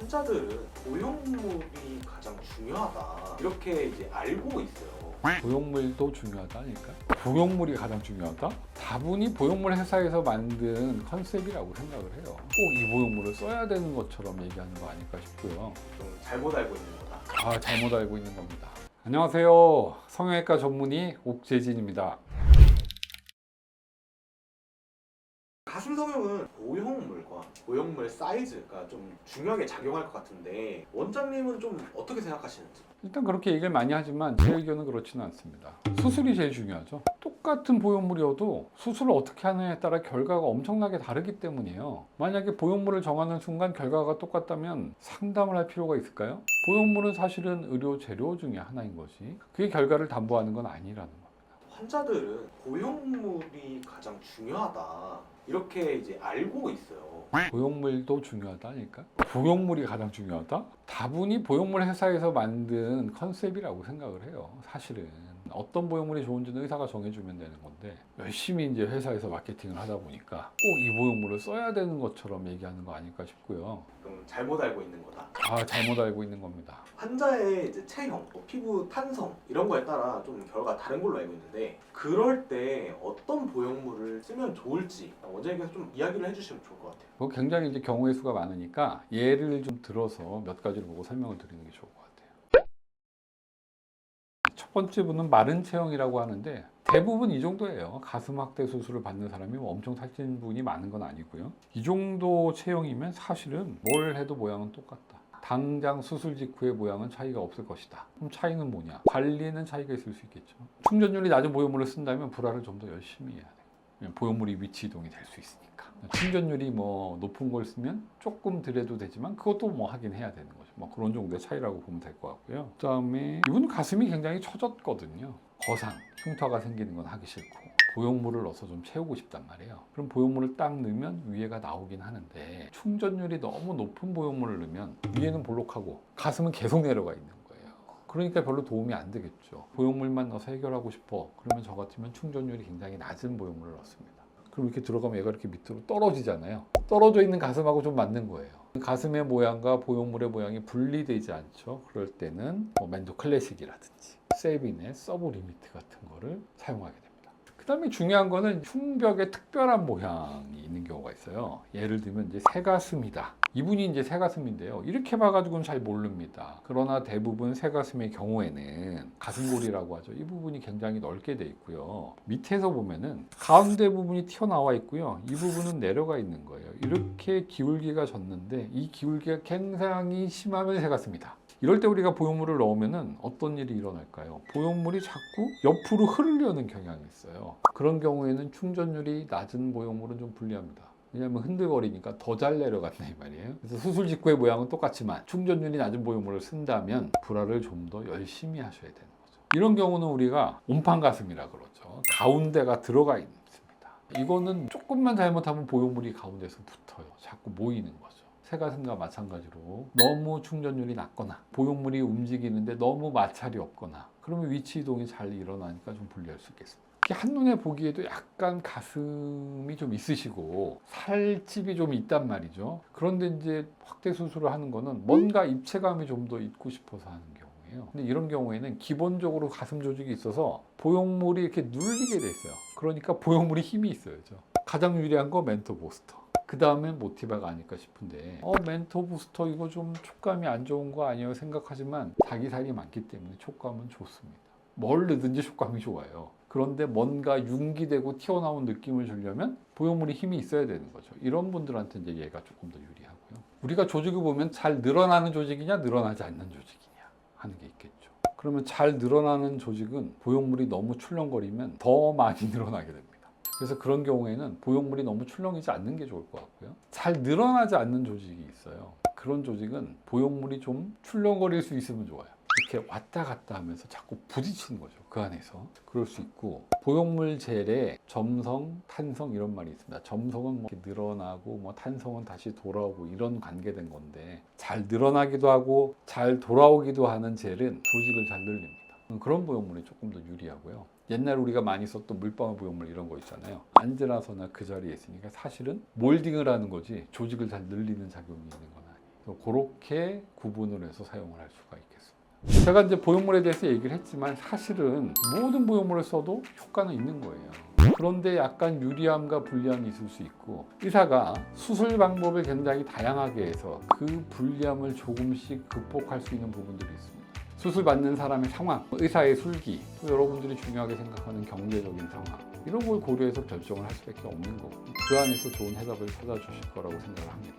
환자들은 고형물이 가장 중요하다 이렇게 이제 알고 있어요. 보형물도 중요하다니까. 보형물이 가장 중요하다? 다분히 보형물 회사에서 만든 컨셉이라고 생각을 해요. 꼭 이 보형물을 써야 되는 것처럼 얘기하는 거 아닐까 싶고요. 좀 잘못 알고 있는 거다. 아, 잘못 알고 있는 겁니다. 안녕하세요. 성형외과 전문의 옥재진입니다. 가슴 성형은 고형물 과 고형물 사이즈가 좀 중요하게 작용할 것 같은데 원장님은 좀 어떻게 생각하시는지? 일단 그렇게 얘기를 많이 하지만 제 의견은 그렇지는 않습니다. 수술이 제일 중요하죠. 똑같은 보형물이어도 수술을 어떻게 하느냐에 따라 결과가 엄청나게 다르기 때문이에요. 만약에 보형물을 정하는 순간 결과가 똑같다면 상담을 할 필요가 있을까요? 보형물은 사실은 의료 재료 중에 하나인 것이 그게 결과를 담보하는 건 아니라는 겁니다. 환자들은 고형물이 가장 중요하다 이렇게 이제 알고 있어요. 보형물도 중요하다니까. 보형물이 가장 중요하다? 다분히 보형물 회사에서 만든 컨셉이라고 생각을 해요. 사실은 어떤 보형물이 좋은지는 의사가 정해주면 되는 건데 열심히 이제 회사에서 마케팅을 하다 보니까 꼭 이 보형물을 써야 되는 것처럼 얘기하는 거 아닐까 싶고요. 좀 잘못 알고 있는 거다. 아 잘못 알고 있는 겁니다. 환자의 이제 체형, 뭐 피부 탄성 이런 거에 따라 좀 결과가 다른 걸로 알고 있는데 그럴 때 어떤 보형물을 쓰면 좋을지 원장님께서 좀 이야기를 해주시면 좋을 것 같아요. 그거 굉장히 이제 경우의 수가 많으니까 예를 좀 들어서 몇 가지를 보고 설명을 드리는 게 좋을 것 같아요. 첫 번째 분은 마른 체형이라고 하는데 대부분 이 정도예요. 가슴 확대 수술을 받는 사람이 뭐 엄청 살찐 분이 많은 건 아니고요. 이 정도 체형이면 사실은 뭘 해도 모양은 똑같다. 당장 수술 직후의 모양은 차이가 없을 것이다. 그럼 차이는 뭐냐? 관리는 차이가 있을 수 있겠죠. 충전율이 낮은 보형물을 쓴다면 불화를 좀 더 열심히 해야 돼요. 보형물이 위치 이동이 될 수 있으니까. 충전율이 뭐 높은 걸 쓰면 조금 덜해도 되지만 그것도 뭐 하긴 해야 되는 거죠. 뭐 그런 정도의 차이라고 보면 될 것 같고요. 그 다음에 이분 가슴이 굉장히 처졌거든요. 거상, 흉터가 생기는 건 하기 싫고 보형물을 넣어서 좀 채우고 싶단 말이에요. 그럼 보형물을 딱 넣으면 위에가 나오긴 하는데 충전율이 너무 높은 보형물을 넣으면 위에는 볼록하고 가슴은 계속 내려가 있는 거예요. 그러니까 별로 도움이 안 되겠죠. 보형물만 넣어서 해결하고 싶어. 그러면 저 같으면 충전율이 굉장히 낮은 보형물을 넣습니다. 그럼 이렇게 들어가면 얘가 이렇게 밑으로 떨어지잖아요. 떨어져 있는 가슴하고 좀 맞는 거예요. 가슴의 모양과 보형물의 모양이 분리되지 않죠. 그럴 때는 뭐 맨도 클래식이라든지 세빈의 서브 리미트 같은 거를 사용하게 됩니다. 그 다음에 중요한 거는 흉벽에 특별한 모양이 있는 경우가 있어요. 예를 들면 이제 새가슴이다. 이분이 이제 새가슴인데요. 이렇게 봐가지고는 잘 모릅니다. 그러나 대부분 새가슴의 경우에는 가슴골이라고 하죠. 이 부분이 굉장히 넓게 돼 있고요. 밑에서 보면은 가운데 부분이 튀어나와 있고요. 이 부분은 내려가 있는 거예요. 이렇게 기울기가 졌는데 이 기울기가 굉장히 심하면 새가슴이다. 이럴 때 우리가 보형물을 넣으면은 어떤 일이 일어날까요? 보형물이 자꾸 옆으로 흐르려는 경향이 있어요. 그런 경우에는 충전율이 낮은 보형물은 좀 불리합니다. 왜냐하면 흔들거리니까 더 잘 내려간다 이 말이에요. 그래서 수술 직후의 모양은 똑같지만 충전율이 낮은 보형물을 쓴다면 불화를 좀 더 열심히 하셔야 되는 거죠. 이런 경우는 우리가 온판 가슴이라 그러죠. 가운데가 들어가 있습니다. 이거는 조금만 잘못하면 보형물이 가운데서 붙어요. 자꾸 모이는 거죠. 새가슴과 마찬가지로 너무 충전율이 낮거나 보형물이 움직이는데 너무 마찰이 없거나 그러면 위치 이동이 잘 일어나니까 좀 불리할 수 있겠습니다. 한눈에 보기에도 약간 가슴이 좀 있으시고 살집이 좀 있단 말이죠. 그런데 이제 확대 수술을 하는 거는 뭔가 입체감이 좀 더 있고 싶어서 하는 경우예요. 근데 이런 경우에는 기본적으로 가슴 조직이 있어서 보형물이 이렇게 눌리게 돼 있어요. 그러니까 보형물이 힘이 있어야죠. 가장 유리한 거 멘토 보스터. 그 다음에 모티바가 아닐까 싶은데 어 멘토 부스터 이거 좀 촉감이 안 좋은 거 아니에요 생각하지만 자기 살이 많기 때문에 촉감은 좋습니다. 뭘 넣든지 촉감이 좋아요. 그런데 뭔가 융기되고 튀어나온 느낌을 주려면 보형물이 힘이 있어야 되는 거죠. 이런 분들한테 이제 얘가 조금 더 유리하고요. 우리가 조직을 보면 잘 늘어나는 조직이냐 늘어나지 않는 조직이냐 하는 게 있겠죠. 그러면 잘 늘어나는 조직은 보형물이 너무 출렁거리면 더 많이 늘어나게 됩니다 그래서 그런 경우에는 보형물이 너무 출렁이지 않는 게 좋을 것 같고요. 잘 늘어나지 않는 조직이 있어요. 그런 조직은 보형물이 좀 출렁거릴 수 있으면 좋아요. 이렇게 왔다 갔다 하면서 자꾸 부딪히는 거죠. 그 안에서. 그럴 수 있고 보형물 젤에 점성, 탄성 이런 말이 있습니다. 점성은 뭐 늘어나고 뭐 탄성은 다시 돌아오고 이런 관계된 건데 잘 늘어나기도 하고 잘 돌아오기도 하는 젤은 조직을 잘 늘립니다. 그런 보형물이 조금 더 유리하고요. 옛날 우리가 많이 썼던 물방울 보형물 이런 거 있잖아요. 앉으나서나 그 자리에 있으니까 사실은 몰딩을 하는 거지 조직을 잘 늘리는 작용이 있는 건 아니에요. 그렇게 구분을 해서 사용을 할 수가 있겠습니다. 제가 이제 보형물에 대해서 얘기를 했지만 사실은 모든 보형물을 써도 효과는 있는 거예요. 그런데 약간 유리함과 불리함이 있을 수 있고 의사가 수술 방법을 굉장히 다양하게 해서 그 불리함을 조금씩 극복할 수 있는 부분들이 있습니다. 수술 받는 사람의 상황, 의사의 술기, 또 여러분들이 중요하게 생각하는 경제적인 상황 이런 걸 고려해서 결정을 할 수밖에 없는 거고 그 안에서 좋은 해답을 찾아주실 거라고 생각을 합니다.